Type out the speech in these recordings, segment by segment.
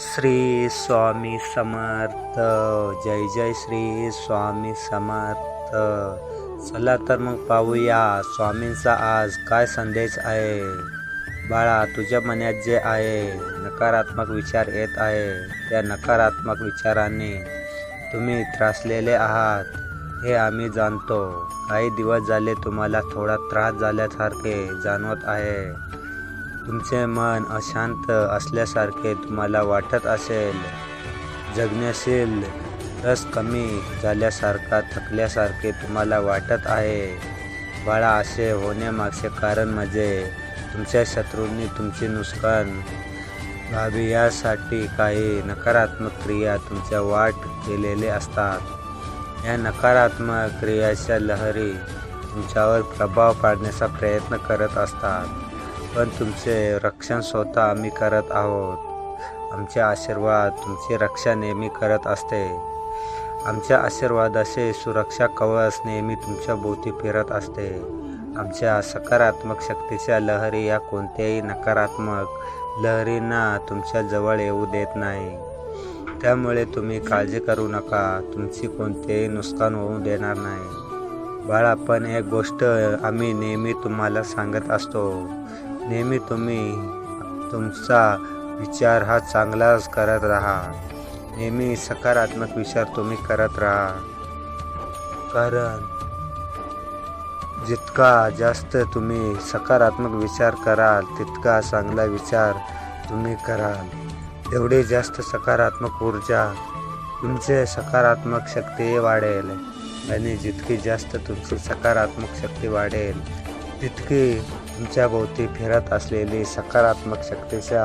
श्री स्वामी समर्थ. जय जय श्री स्वामी समर्थ. चला तर मग पाहूया स्वामींचा आज काय संदेश आहे. बाळा तुझ्या मनात जे आहे नकारात्मक विचार येत आहे. त्या नकारात्मक विचाराने तुम्ही त्रासलेले आहात. हे आम्ही जाणतो. काही दिवस झाले तुम्हाला थोडा त्रास झाल्यासारखे जाणवत आहे. तुमचे मन अशांत असल्यासारखे तुम्हाला वाटत असेल. जगण्याशील रस कमी झाल्यासारखा थकल्यासारखे तुम्हाला वाटत आहे. बाळा असे होण्यामागचे कारण म्हणजे तुमच्या शत्रूंनी तुमचे नुकसान व्हावी यासाठी काही नकारात्मक क्रिया तुमच्या वाट केलेले असतात. या नकारात्मक क्रियाच्या लहरी तुमच्यावर प्रभाव पाडण्याचा प्रयत्न करत असतात. पण तुमचे रक्षण स्वतः आम्ही करत आहोत. आमचे आशीर्वाद तुमची रक्षा नेहमी करत असते. आमच्या आशीर्वादाचे सुरक्षा कवच नेहमी तुमच्या भोवती फिरत असते. आमच्या सकारात्मक शक्तीच्या लहरी या कोणत्याही नकारात्मक लहरींना तुमच्या जवळ येऊ देत नाही. त्यामुळे तुम्ही काळजी करू नका. तुमची कोणतेही नुकसान होऊ देणार नाही. बाळा पण एक गोष्ट आम्ही नेहमी तुम्हाला सांगत असतो. नेहमी तुम्ही तुमचा विचार हा चांगलाच करत राहा. नेहमी सकारात्मक विचार तुम्ही करत राहा. कारण जितका जास्त तुम्ही सकारात्मक विचार कराल तितका चांगला विचार तुम्ही कराल. एवढी जास्त सकारात्मक ऊर्जा तुमचे सकारात्मक शक्ती वाढेल आणि जितकी जास्त तुमची सकारात्मक शक्ती वाढेल तितकी तुमच्या भोवती फिरत असलेली सकारात्मक शक्तीच्या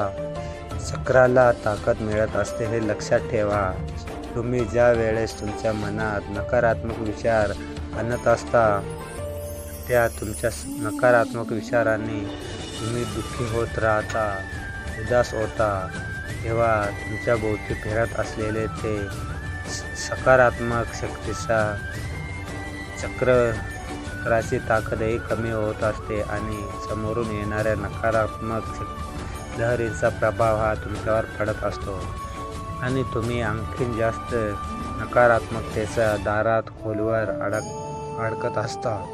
चक्राला ताकद मिळत असते हे लक्षात ठेवा. तुम्ही ज्या वेळेस तुमच्या मनात नकारात्मक विचार आणत असता त्या तुमच्या नकारात्मक विचारांनी तुम्ही दुःखी होत राहता उदास होता. तेव्हा तुमच्या भोवती फिरत असलेले ते सकारात्मक शक्तीचा चक्र चक्राची ताकदही कमी होत असते आणि समोरून येणाऱ्या नकारात्मक लहरीचा प्रभाव हा तुमच्यावर पडत असतो. आणि तुम्ही आणखीन जास्त नकारात्मकतेच्या दारात खोलवर अडक अडकत असता.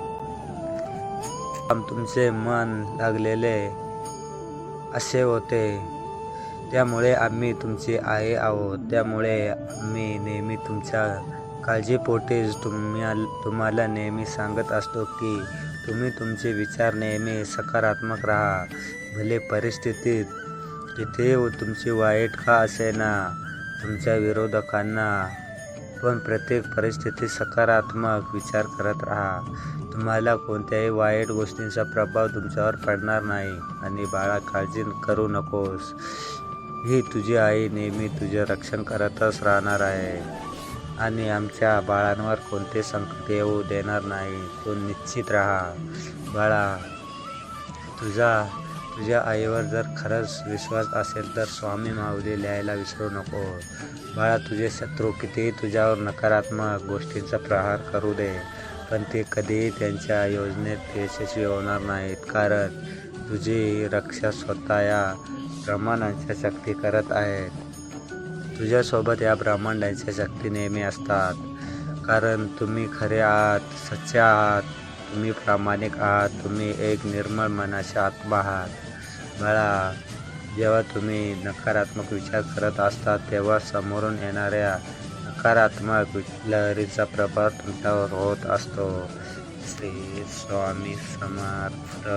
तुमचे मन लागलेले असे होते. त्यामुळे आम्ही तुमची आई आहोत. त्यामुळे आम्ही नेहमी तुमच्या काळजीपोटीच तुम्ही तुम्हाला नेहमी सांगत असतो की तुम्ही तुमचे विचार नेहमी सकारात्मक राहा. भले परिस्थितीत कितीही तुमची वाईट का असेना तुमच्या विरोधकांना पण प्रत्येक परिस्थितीत सकारात्मक विचार करत राहा. तुम्हाला कोणत्याही वाईट गोष्टींचा प्रभाव तुमच्यावर पडणार नाही. आणि बाळा काळजी करू नकोस. ही तुझी आई नेहमी तुझे रक्षण करतच राहणार आहे. आणि आमच्या बाळांवर कोणते संकट येऊ देणार नाही. तू निश्चित राहा. बाळा तुझा तुझ्या आईवर जर खरंच विश्वास असेल तर स्वामी माऊली लिहायला विसरू नको. बाळा तुझे शत्रू कितीही तुझ्यावर नकारात्मक गोष्टींचा प्रहार करू दे पण ते कधीही त्यांच्या योजनेत यशस्वी होणार नाहीत. कारण तुझी रक्षा स्वतः या ब्रह्मांडांच्या शक्ती करत आहेत. तुझ्यासोबत या ब्रह्मांडांच्या शक्ती नेहमी असतात. कारण तुम्ही खरे आहात सच्चे आहात तुम्ही प्रामाणिक आहात तुम्ही एक निर्मळ मनाचे आत्मा आहात. बाळा जेव्हा तुम्ही नकारात्मक विचार करत असता तेव्हा समोरून येणाऱ्या नकारात्मक लहरीचा प्रभाव तुमच्यावर होत असतो. श्री स्वामी समर्थ.